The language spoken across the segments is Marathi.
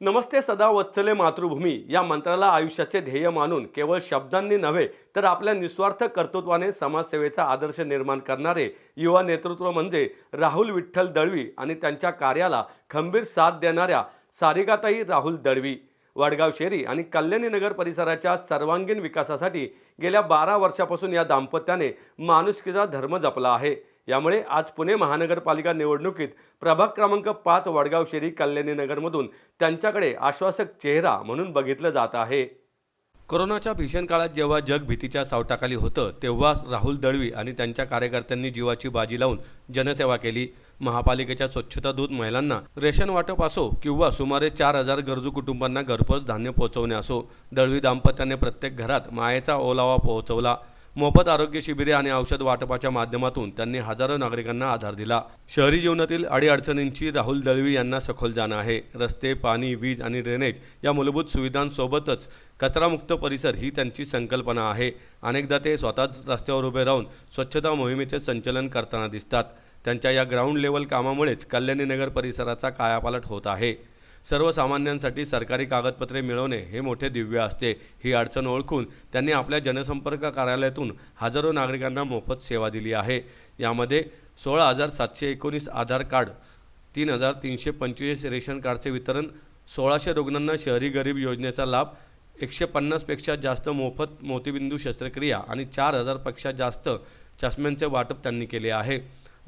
नमस्ते सदा वत्सले मातृभूमी. या मंत्राला आयुष्याचे ध्येय मानून केवळ शब्दांनी नव्हे तर आपल्या निस्वार्थ कर्तृत्वाने समाजसेवेचा आदर्श निर्माण करणारे युवा नेतृत्व म्हणजे राहुल विठ्ठल दळवी आणि त्यांच्या कार्याला खंबीर साथ देणाऱ्या सारिकाताई राहुल दळवी. वडगाव शेरी आणि कल्याणी नगर परिसराच्या सर्वांगीण विकासासाठी गेल्या बारा वर्षापासून या दाम्पत्याने माणुसकीचा धर्म जपला आहे. यामुळे आज पुणे महानगरपालिका निवडणुकीत प्रभाग क्रमांक पाच वडगाव शेरी कल्याणी नगरमधून त्यांच्याकडे आश्वासक चेहरा म्हणून बघितलं जात आहे. कोरोनाच्या भीषण काळात जेव्हा जग भीतीच्या सावटाखाली होतं तेव्हा राहुल दळवी आणि त्यांच्या कार्यकर्त्यांनी जीवाची बाजी लावून जनसेवा केली. महापालिकेच्या स्वच्छता दूत महिलांना रेशन वाटप असो किंवा सुमारे चार हजार गरजू कुटुंबांना घरपोच धान्य पोहोचवणे असो दळवी दाम्पत्याने प्रत्येक घरात मायेचा ओलावा पोहोचवला. मोफत आरोग्य शिबिरे आणि औषध वाटपाच्या माध्यमातून त्यांनी हजारो नागरिकांना आधार दिला. शहरी जीवनातील अडीअडचणींची राहुल दळवी यांना सखोल जाणं आहे. रस्ते पाणी वीज आणि ड्रेनेज या मूलभूत सुविधांसोबतच कचरामुक्त परिसर ही त्यांची संकल्पना आहे. अनेकदा ते स्वतःच रस्त्यावर उभे राहून स्वच्छता मोहिमेचे संचलन करताना दिसतात. त्यांच्या या ग्राउंड लेवल कामामुळेच कल्याणीनगर परिसराचा कायापालट होत आहे. सर्वसामान्यांसाठी सरकारी कागदपत्रे मिळवणे हे मोठे दिव्य असते. ही अडचण ओळखून त्यांनी आपल्या जनसंपर्क कार्यालयातून हजारो नागरिकांना मोफत सेवा दिली आहे. यामध्ये सोळा हजार सातशे एकोणीस आधार कार्ड तीन हजार तीनशे पंचवीस रेशन कार्डचे वितरण सोळाशे रुग्णांना शहरी गरीब योजनेचा लाभ एकशे पन्नासपेक्षा जास्त मोफत मोतीबिंदू शस्त्रक्रिया आणि चार हजारपेक्षा जास्त चष्म्यांचे वाटप त्यांनी केले आहे.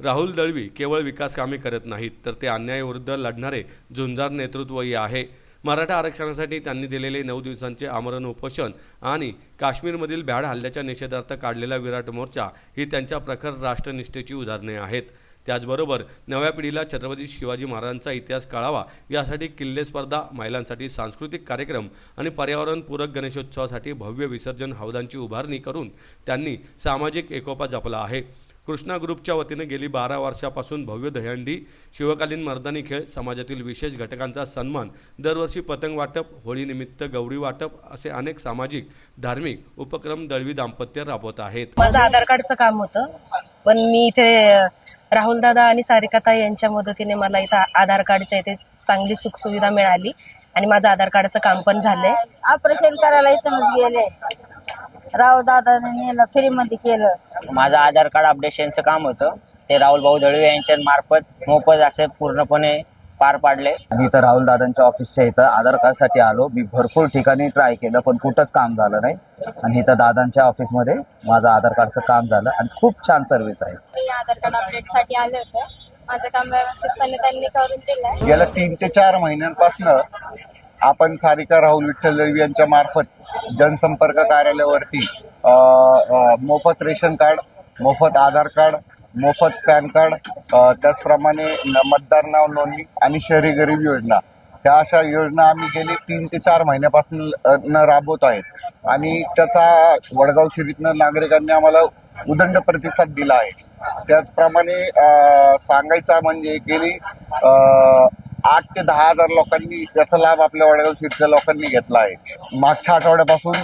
राहुल दळवी केवळ विकास कामे करत नाहीत तर ते अन्यायाविरुद्ध लढणारे झुंजार नेतृत्वही आहे. मराठा आरक्षणासाठी त्यांनी दिलेले नऊ दिवसांचे आमरण उपोषण आणि काश्मीरमधील भ्याड हल्ल्याच्या निषेधार्थ काढलेला विराट मोर्चा ही त्यांच्या प्रखर राष्ट्रनिष्ठेची उदाहरणे आहेत. त्याचबरोबर नव्या पिढीला छत्रपती शिवाजी महाराजांचा इतिहास कळावा यासाठी किल्ले स्पर्धा महिलांसाठी सांस्कृतिक कार्यक्रम आणि पर्यावरणपूरक गणेशोत्सवासाठी भव्य विसर्जन हौदांची उभारणी करून त्यांनी सामाजिक एकोपा जपला आहे. कृष्णा ग्रुपच्या वतीने गेली बारा वर्षापासून भव्य दहीहंडी शिवकालीन मर्दानी खेळ समाजातील विशेष घटकांचा सन्मान दरवर्षी पतंग वाटप होळीनिमित्त गौरी वाटप असे अनेक सामाजिक धार्मिक उपक्रम दळवी दाम्पत्य राबवत आहेत. माझं आधार कार्डचं काम होतं पण मी इथे राहुल दादा आणि सारिकाताई यांच्या मदतीने मला इथं आधार कार्डच्या इथे चांगली सुखसुविधा मिळाली आणि माझं आधार कार्डचं काम पण झालंय. ऑपरेशन करायला इथूनच गेले. राव दादाने नेलं फ्री मध्ये केलं. माझं आधार कार्ड अपडेशनचं काम होतं. ते राहुल भाऊ दळवे यांच्या मार्फत मोफत असे पूर्णपणे पार पाडले. मी तर राहुल दादांच्या ऑफिसच्या इथं आधार कार्डसाठी आलो. मी भरपूर ठिकाणी ट्राय केलं पण कुठंच काम झालं नाही. आणि इथं दादांच्या ऑफिसमध्ये माझं आधार कार्डचं काम झालं आणि खूप छान सर्व्हिस आहे. मी आधार कार्ड अपडेटसाठी आले होते. माझं काम व्यवस्थितपणे त्यांनी करून दिलंय. गेल्या तीन ते चार महिन्यांपासनं आपण सारिका राहुल विठ्ठल दळवी यांच्या मार्फत जनसंपर्क कार्यालयावरती मोफत रेशन कार्ड मोफत आधार कार्ड मोफत पॅन कार्ड त्याचप्रमाणे न- मतदार नाव नोंदणी आणि शहरी गरीब योजना. ह्या अशा योजना आम्ही गेली तीन ते चार महिन्यापासून न राबवत आहेत. आणि त्याचा वडगाव शिरीतनं नागरिकांनी आम्हाला उदंड प्रतिसाद दिला आहे. त्याचप्रमाणे सांगायचा म्हणजे गेली आठ ते दहा हजार लोकांनी याचा लाभ आपल्या वडगाव शिरच्या लोकांनी घेतला आहे. मागच्या आठवड्यापासून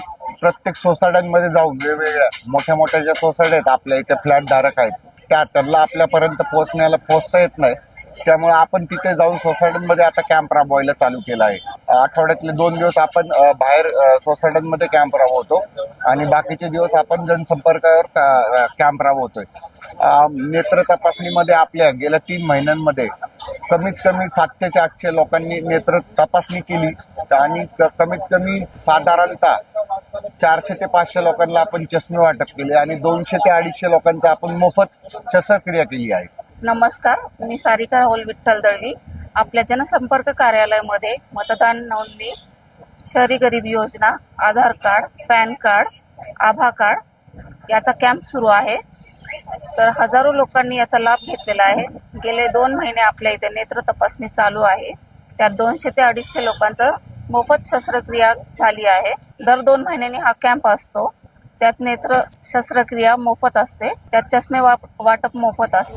प्रत्येक सोसायट्यांमध्ये जाऊन वेगवेगळ्या मोठ्या मोठ्या ज्या सोसायट्या आहेत आपल्या इथे फ्लॅट धारक आहेत त्या त्यांना आपल्यापर्यंत पोहोचण्याला पोहोचता येत नाही. त्यामुळे आपण तिथे जाऊन सोसायट्यांमध्ये आता कॅम्प राबवायला चालू केला आहे. आठवड्यातले दोन दिवस आपण बाहेर सोसायट्यांमध्ये कॅम्प राबवतो आणि बाकीचे दिवस आपण जनसंपर्कावर कॅम्प राबवतोय. नेत्र तपासणीमध्ये आपल्या गेल्या तीन महिन्यांमध्ये कमीत कमी सातशे आठशे लोकांनी नेत्र तपासणी केली. आणि क- कमीत कमी साधारणतः चारशे ते पाचशे लोकांना आपण चष्मे वाटप केले आणि दोनशे ते अडीचशे लोकांचा आपण मोफत शस्त्रक्रिया केली आहे. नमस्कार मी सारिका राहुल विठ्ठल दळवी. आपल्या जनसंपर्क कार्यालयामध्ये मतदान नोंदणी शहरी गरीब योजना Aadhaar card PAN card Abha card याचा कॅम्प सुरू आहे. तर हजारो लोकांनी याचा लाभ घेतलेला आहे. गेले दोन महिने आपल्या इथे नेत्र तपासणी चालू आहे. त्यात दोनशे ते अडीचशे लोकांचं मोफत शस्त्रक्रिया झाली आहे. दर दोन महिन्यांनी हा कॅम्प असतो. त्यात नेत्र शस्त्रक्रिया मोफत असते. त्यात चष्मे वाटप मोफत असतं.